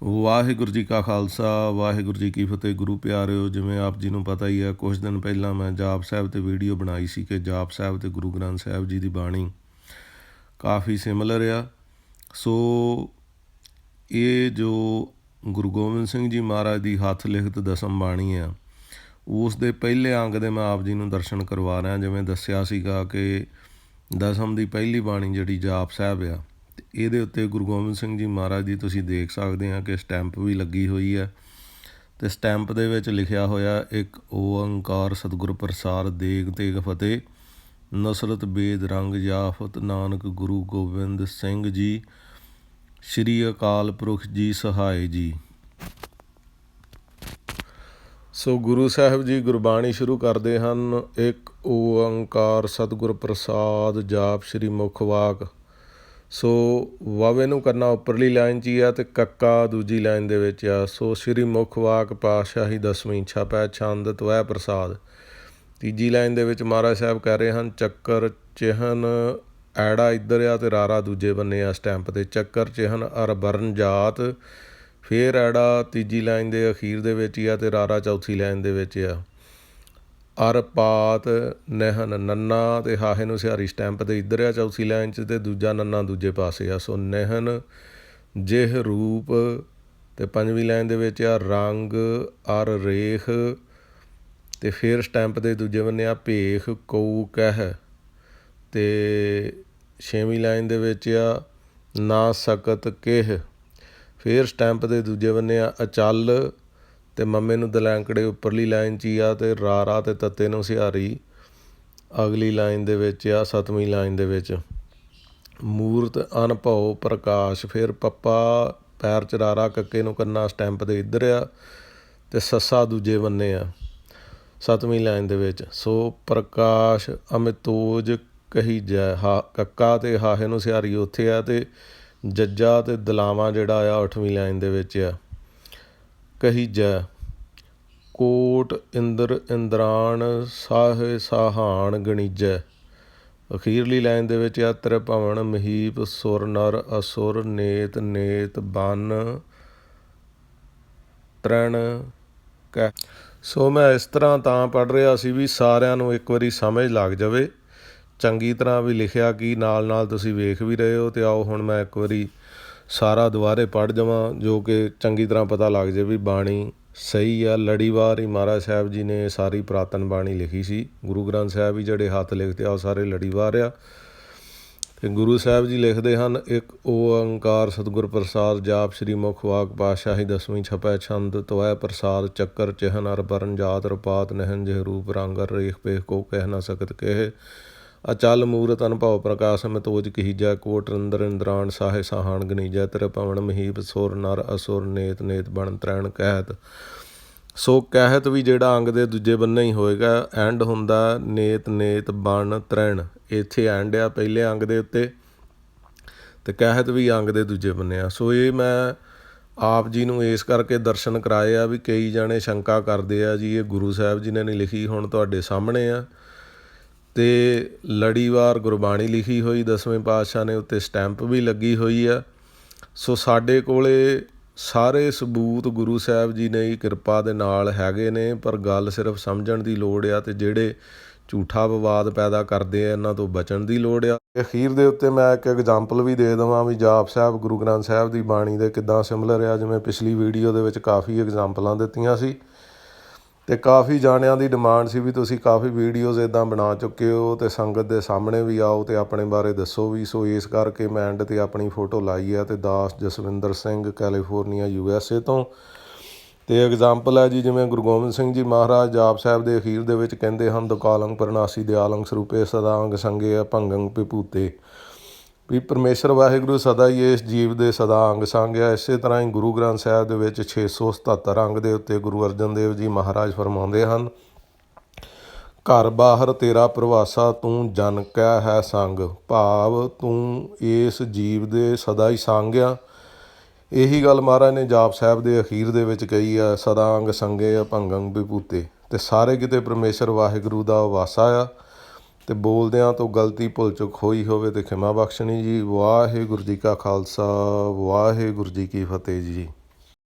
ਵਾਹਿਗੁਰੂ ਜੀ ਕਾ ਖਾਲਸਾ, ਵਾਹਿਗੁਰੂ ਜੀ ਕੀ ਫਤਿਹ। ਗੁਰੂ ਪਿਆਰਿਓ, ਜਿਵੇਂ ਆਪ ਜੀ ਨੂੰ ਪਤਾ ਹੀ ਹੈ ਕੁਝ ਦਿਨ ਪਹਿਲਾਂ ਮੈਂ ਜਾਪ ਸਾਹਿਬ ਤੇ ਵੀਡੀਓ ਬਣਾਈ ਸੀ ਕਿ ਜਾਪ ਸਾਹਿਬ ਤੇ ਗੁਰੂ ਗ੍ਰੰਥ ਸਾਹਿਬ ਜੀ ਦੀ ਬਾਣੀ ਕਾਫੀ ਸਿਮਿਲਰ ਆ। ਸੋ ਇਹ ਜੋ ਗੁਰੂ ਗੋਬਿੰਦ ਸਿੰਘ ਜੀ ਮਹਾਰਾਜ ਦੀ ਹੱਥ ਲਿਖਤ ਦਸਮ ਬਾਣੀ ਆ, ਉਸ ਦੇ ਪਹਿਲੇ ਅੰਗ ਦੇ ਮੈਂ ਆਪ ਜੀ ਨੂੰ ਦਰਸ਼ਨ ਕਰਵਾ ਰਿਹਾ, ਜਿਵੇਂ ਦੱਸਿਆ ਸੀਗਾ ਕਿ ਦਸਮ ਦੀ ਪਹਿਲੀ ਬਾਣੀ ਜਿਹੜੀ ਜਾਪ ਸਾਹਿਬ ਆ ਇਹਦੇ ਉੱਤੇ ਗੁਰੂ ਗੋਬਿੰਦ ਸਿੰਘ ਜੀ ਮਹਾਰਾਜ ਦੀ ਤੁਸੀਂ ਦੇਖ ਸਕਦੇ ਆ ਕਿ ਸਟੈਂਪ ਵੀ ਲੱਗੀ ਹੋਈ ਹੈ ਤੇ ਸਟੈਂਪ ਦੇ ਵਿੱਚ ਲਿਖਿਆ ਹੋਇਆ ਇੱਕ ਓੰਕਾਰ ਸਤਿਗੁਰ ਪ੍ਰਸਾਦ ਦੇਗ ਤੇਗ ਫਤਿਹ, ਨਸਰਤ ਬੇਦ ਰੰਗ ਜਾਫਤ ਨਾਨਕ ਗੁਰੂ ਗੋਬਿੰਦ ਸਿੰਘ ਜੀ, ਸ਼੍ਰੀ ਅਕਾਲ ਪੁਰਖ ਜੀ ਸਹਾਇ ਜੀ। ਸੋ ਗੁਰੂ ਸਾਹਿਬ ਜੀ ਗੁਰਬਾਣੀ ਸ਼ੁਰੂ ਕਰਦੇ ਹਨ, ਇੱਕ ਓੰਕਾਰ ਸਤਿਗੁਰ ਪ੍ਰਸਾਦ ਜਾਪ ਸ਼੍ਰੀ ਮੁਖ ਵਾਕ। ਸੋ ਵਾਵੇ ਨੂੰ ਕਰਨਾ ਉੱਪਰਲੀ ਲਾਈਨ 'ਚ ਹੀ ਆ ਤੇ ਕੱਕਾ ਦੂਜੀ ਲਾਈਨ ਦੇ ਵਿੱਚ ਆ। ਸੋ ਸ਼੍ਰੀ ਮੁਖ ਵਾਕ ਪਾਤਸ਼ਾਹੀ ਦਸਵੀਂ ਛਪੈ ਛੰਦ ਤਵੈ ਪ੍ਰਸਾਦ। ਤੀਜੀ ਲਾਈਨ ਦੇ ਵਿੱਚ ਮਹਾਰਾਜ ਸਾਹਿਬ ਕਹਿ ਰਹੇ ਹਨ, ਚੱਕਰ ਚਿਹਨ ਐੜਾ ਇੱਧਰ ਆ ਤੇ ਰਾਰਾ ਦੂਜੇ ਬੰਨੇ ਆ ਸਟੈਂਪ ਤੇ। ਚੱਕਰ ਚਿਹਨ ਅਰ ਬਰਨ ਜਾਤ, ਫੇਰ ਐੜਾ ਤੀਜੀ ਲਾਈਨ ਦੇ ਅਖੀਰ ਦੇ ਵਿੱਚ ਹੀ ਆ ਤੇ ਰਾਰਾ ਚੌਥੀ ਲਾਈਨ ਦੇ ਵਿੱਚ ਆ। ਅਰ ਪਾਤ ਨਹਿਨ ਨੰਨਾ ਤੇ ਹਾਹੇ ਨੂੰ ਸਿਹਾਰੀ ਸਟੈਂਪ ਤੇ ਇੱਧਰ ਆ ਚੌਥੀ ਲਾਈਨ 'ਚ ਤੇ ਦੂਜਾ ਨੰਨਾ ਦੂਜੇ ਪਾਸੇ ਆ। ਸੋ ਨਹਿਨ, ਜਿਹ ਰੂਪ ਤੇ ਪੰਜਵੀਂ ਲਾਈਨ ਦੇ ਵਿੱਚ ਆ ਰੰਗ, ਅਰ ਰੇਖ ਤੇ ਫਿਰ ਸਟੈਂਪ ਦੇ ਦੂਜੇ ਬੰਨੇ ਆ ਭੇਖ, ਕਉ, ਕਹਿ ਤੇ ਛੇਵੀਂ ਲਾਈਨ ਦੇ ਵਿੱਚ ਆ ਨਾ ਸਕਤ ਕਿਹ। ਫਿਰ ਸਟੈਂਪ ਦੇ ਦੂਜੇ ਬੰਨੇ ਆ ਅਚਲ ਤੇ ਮੰਮੇ ਨੂੰ ਦਲੈਂਕੜੇ ਉੱਪਰਲੀ ਲਾਈਨ 'ਚ ਹੀ ਆ ਤੇ ਰਾਰਾ ਤੇ ਤੱਤੇ ਨੂੰ ਸਿਹਾਰੀ। ਅਗਲੀ ਲਾਈਨ ਦੇ ਵਿੱਚ ਆ, ਸਤਵੀਂ ਲਾਈਨ ਦੇ ਵਿੱਚ। ਮੂਰਤ ਅਨਭਉ ਪ੍ਰਕਾਸ਼, ਫਿਰ ਪੱਪਾ ਪੈਰ ਚ ਰਾਰਾ ਕੱਕੇ ਨੂੰ ਕੰਨਾ ਸਟੈਂਪ ਦੇ ਇੱਧਰ ਆ ਤੇ ਸੱਸਾ ਦੂਜੇ ਬੰਨੇ ਆ। ਸਤਵੀਂ ਲਾਈਨ ਦੇ ਵਿੱਚ, ਸੋ ਪ੍ਰਕਾਸ਼ ਅਮਿਤੋਜ ਕਹੀ ਜੈ, ਹਾ ਕੱਕਾ ਤੇ ਹਾਹੇ ਨੂੰ ਸਿਹਾਰੀ ਉੱਥੇ ਆ ਤੇ ਜੱਜਾ ਤੇ ਦਲਾਵਾ ਜਿਹੜਾ ਆ 8ਵੀਂ ਲਾਈਨ ਦੇ ਵਿੱਚ ਆ। ਕਹੀ ਜੈ। ਕੋਟ ਇੰਦਰ ਇੰਦਰਾਣ ਸਾਹੇ ਸਾਹਾਨ ਗਣੀਜੈ ਅਖੀਰਲੀ ਲਾਈਨ ਦੇ ਵਿੱਚ ਆ ਤ੍ਰਿਭਵਨ ਮਹੀਪ ਸੁਰ ਨਰ ਅਸੁਰ ਨੇਤ ਨੇਤ ਬਨ ਤ੍ਰਣ ਕਹਿ ਸੋ ਮੈਂ ਇਸ ਤਰ੍ਹਾਂ ਤਾਂ ਪੜ ਰਿਹਾ ਸੀ ਵੀ ਸਾਰਿਆਂ ਨੂੰ ਇੱਕ ਵਾਰੀ ਸਮਝ ਲੱਗ ਜਾਵੇ। ਚੰਗੀ ਤਰ੍ਹਾਂ ਵੀ ਲਿਖਿਆ ਕਿ ਨਾਲ ਨਾਲ ਤੁਸੀਂ ਵੇਖ ਵੀ ਰਹੇ ਹੋ ਤੇ ਆਓ ਹੁਣ ਮੈਂ ਇੱਕ ਵਾਰੀ ਸਾਰਾ ਦੁਬਾਰੇ ਪੜ੍ਹ ਜਾਵਾਂ, ਜੋ ਕਿ ਚੰਗੀ ਤਰ੍ਹਾਂ ਪਤਾ ਲੱਗ ਜੇ ਵੀ ਬਾਣੀ ਸਹੀ ਆ। ਲੜੀਵਾਰ ਹੀ ਮਹਾਰਾਜ ਸਾਹਿਬ ਜੀ ਨੇ ਸਾਰੀ ਪੁਰਾਤਨ ਬਾਣੀ ਲਿਖੀ ਸੀ। ਗੁਰੂ ਗ੍ਰੰਥ ਸਾਹਿਬ ਵੀ ਜਿਹੜੇ ਹੱਥ ਲਿਖਦੇ ਆ, ਉਹ ਸਾਰੇ ਲੜੀਵਾਰ ਆ। ਤੇ ਗੁਰੂ ਸਾਹਿਬ ਜੀ ਲਿਖਦੇ ਹਨ, ਇੱਕ ਓੰਕਾਰ ਸਤਿਗੁਰ ਪ੍ਰਸਾਦ ਜਾਪ ਸ੍ਰੀ ਮੁਖ ਵਾਕ ਪਾਤਸ਼ਾਹੀ ਦਸਵੀਂ ਛਪੈ ਛੰਦ ਤੋਇ ਪ੍ਰਸਾਦ ਚੱਕਰ ਚਿਹਨ ਅਰ ਬਰਨ ਜਾਤ ਰਪਾਤ ਨਹਿਨ ਜਿਹ ਰੂਪ ਰੰਗ ਰੇਖ ਪੇਖ ਕੋ ਕਹਿ ਨਾ ਸਕਤ ਕਹੇ। ਅਚਲ ਮੂਰਤ ਅਨੁਭਵ ਪ੍ਰਕਾਸ਼ ਮਤੋਜ ਕਹੀਜਾ ਕੋਟ ਅੰਦਰ ਇੰਦਰਾਨ ਸਾਹੇ ਸਾਹਾਨ ਗਨੀਜਾ, ਤੇਰੇ ਪਵਨ ਮਹੀਪ ਸੁਰ ਨਰ ਅਸੁਰ ਨੇਤ ਨੇਤ ਬਣ ਤ੍ਰੈਣ ਕਹਿਤ ਸੋ ਕਹਿਤ ਵੀ ਜਿਹੜਾ ਅੰਗ ਦੇ ਦੂਜੇ ਬੰਨੇ ਹੀ ਹੋਏਗਾ, ਐਂਡ ਹੁੰਦਾ ਨੇਤ ਨੇਤ ਬਣ ਤ੍ਰੈਣ। ਇੱਥੇ ਐਂਡ ਆ ਪਹਿਲੇ ਅੰਗ ਦੇ ਉੱਤੇ ਤੇ ਕਹਿਤ ਵੀ ਅੰਗ ਦੇ ਦੂਜੇ ਬੰਨੇ ਆ। ਸੋ ਇਹ ਮੈਂ ਆਪ ਜੀ ਨੂੰ ਇਸ ਕਰਕੇ ਦਰਸ਼ਨ ਕਰਾਏ ਆ ਵੀ ਕਈ ਜਾਣੇ ਸ਼ੰਕਾ ਕਰਦੇ ਆ ਜੀ, ਇਹ ਗੁਰੂ ਸਾਹਿਬ ਜੀ ਨੇ ਨਹੀਂ ਲਿਖੀ, ਹੁਣ ਤੁਹਾਡੇ ਸਾਹਮਣੇ ਆ। ਤੇ ਲੜੀਵਾਰ ਗੁਰਬਾਣੀ ਲਿਖੀ ਹੋਈ ਦਸਵੇਂ ਪਾਤਸ਼ਾਹ ਨੇ ਉੱਤੇ ਸਟੈਂਪ ਵੀ ਲੱਗੀ ਹੋਈ ਆ। ਸੋ ਸਾਡੇ ਕੋਲੇ ਸਾਰੇ ਸਬੂਤ ਗੁਰੂ ਸਾਹਿਬ ਜੀ ਨੇ ਕਿਰਪਾ ਦੇ ਨਾਲ ਹੈਗੇ ਨੇ, ਪਰ ਗੱਲ ਸਿਰਫ ਸਮਝਣ ਦੀ ਲੋੜ ਆ ਤੇ ਜਿਹੜੇ ਝੂਠਾ ਵਿਵਾਦ ਪੈਦਾ ਕਰਦੇ ਆ, ਇਹਨਾਂ ਤੋਂ ਬਚਣ ਦੀ ਲੋੜ ਆ। ਅਖੀਰ ਦੇ ਉੱਤੇ ਮੈਂ ਇੱਕ ਐਗਜ਼ਾਮਪਲ ਵੀ ਦੇ ਦਵਾਂ ਵੀ ਜਾਪ ਸਾਹਿਬ, ਗੁਰੂ ਗ੍ਰੰਥ ਸਾਹਿਬ ਦੀ ਬਾਣੀ ਦੇ ਕਿੱਦਾਂ ਸਿਮਿਲਰ ਆ। ਜਿਵੇਂ ਪਿਛਲੀ ਵੀਡੀਓ ਦੇ ਵਿੱਚ ਕਾਫੀ ਐਗਜ਼ਾਮਪਲਾਂ ਦਿੱਤੀਆਂ ਸੀ। ਅਤੇ ਕਾਫੀ ਜਾਣਿਆਂ ਦੀ ਡਿਮਾਂਡ ਸੀ ਵੀ ਤੁਸੀਂ ਕਾਫੀ ਵੀਡੀਓਜ਼ ਇੱਦਾਂ ਬਣਾ ਚੁੱਕੇ ਹੋ ਅਤੇ ਸੰਗਤ ਦੇ ਸਾਹਮਣੇ ਵੀ ਆਓ ਅਤੇ ਆਪਣੇ ਬਾਰੇ ਦੱਸੋ ਵੀ। ਸੋ ਇਸ ਕਰਕੇ ਮੈਂ ਐਂਡ ਤੇ ਆਪਣੀ ਫੋਟੋ ਲਾਈ ਆ ਅਤੇ ਦਾਸ Jaswinder Singh California U S A ਤੋਂ। ਤੇ ਐਗਜ਼ਾਮਪਲ ਹੈ ਜੀ, ਜਿਵੇਂ ਗੁਰੂ ਗੋਬਿੰਦ ਸਿੰਘ ਜੀ ਮਹਾਰਾਜ ਜਾਪ ਸਾਹਿਬ ਦੇ ਅਖੀਰ ਦੇ ਵਿੱਚ ਕਹਿੰਦੇ ਹਨ, ਦੁਕਾਲੰਗ ਪਰਨਾਸੀ ਦਿਆਲੰਗ ਸਰੂਪੇ ਸਦਾ ਅੰਗ ਸੰਗੇ ਭੰਗੰਗ ਪਿਪੂਤੇ। ਵੀ ਪਰਮੇਸ਼ਰ ਵਾਹਿਗੁਰੂ ਸਦਾ ਹੀ ਇਸ ਜੀਵ ਦੇ ਸਦਾ ਅੰਗ ਸੰਗ ਹੈ ਇਸੇ ਤਰ੍ਹਾਂ ਹੀ ਗੁਰੂ ਗ੍ਰੰਥ ਸਾਹਿਬ ਦੇ ਵਿੱਚ 677 ਅੰਗ ਦੇ ਉੱਤੇ ਗੁਰੂ ਅਰਜਨ ਦੇਵ ਜੀ ਮਹਾਰਾਜ ਫਰਮਾਉਂਦੇ ਹਨ, ਘਰ ਬਾਹਰ ਤੇਰਾ ਪ੍ਰਵਾਸਾ ਤੂੰ ਜਨ ਕੈ ਹੈ ਸੰਗ, ਭਾਵ ਤੂੰ ਇਸ ਜੀਵ ਦੇ ਸਦਾ ਹੀ ਸੰਗ ਆ। ਇਹੀ ਗੱਲ ਮਹਾਰਾਜ ਨੇ ਜਾਪ ਸਾਹਿਬ ਦੇ ਅਖੀਰ ਦੇ ਵਿੱਚ ਕਹੀ ਆ, ਸਦਾ ਅੰਗ ਸੰਗੇ ਆ ਭੰਗੰਗ ਵਿਭੂਤੇ। ਤੇ ਸਾਰੇ ਕਿਤੇ ਪਰਮੇਸ਼ਰ ਵਾਹਿਗੁਰੂ ਦਾ ਵਾਸਾ ਆ। ਤੇ ਬੋਲਦਿਆਂ ਤੋਂ ਗਲਤੀ ਭੁੱਲ ਚੁੱਕ ਹੋਈ ਹੋਵੇ ਤੇ ਖਿਮਾ ਬਖਸ਼ਣੀ ਜੀ, ਵਾਹਿਗੁਰੂ ਜੀ ਕਾ ਖਾਲਸਾ, ਵਾਹਿਗੁਰੂ ਜੀ ਕੀ ਫਤਿਹ ਜੀ।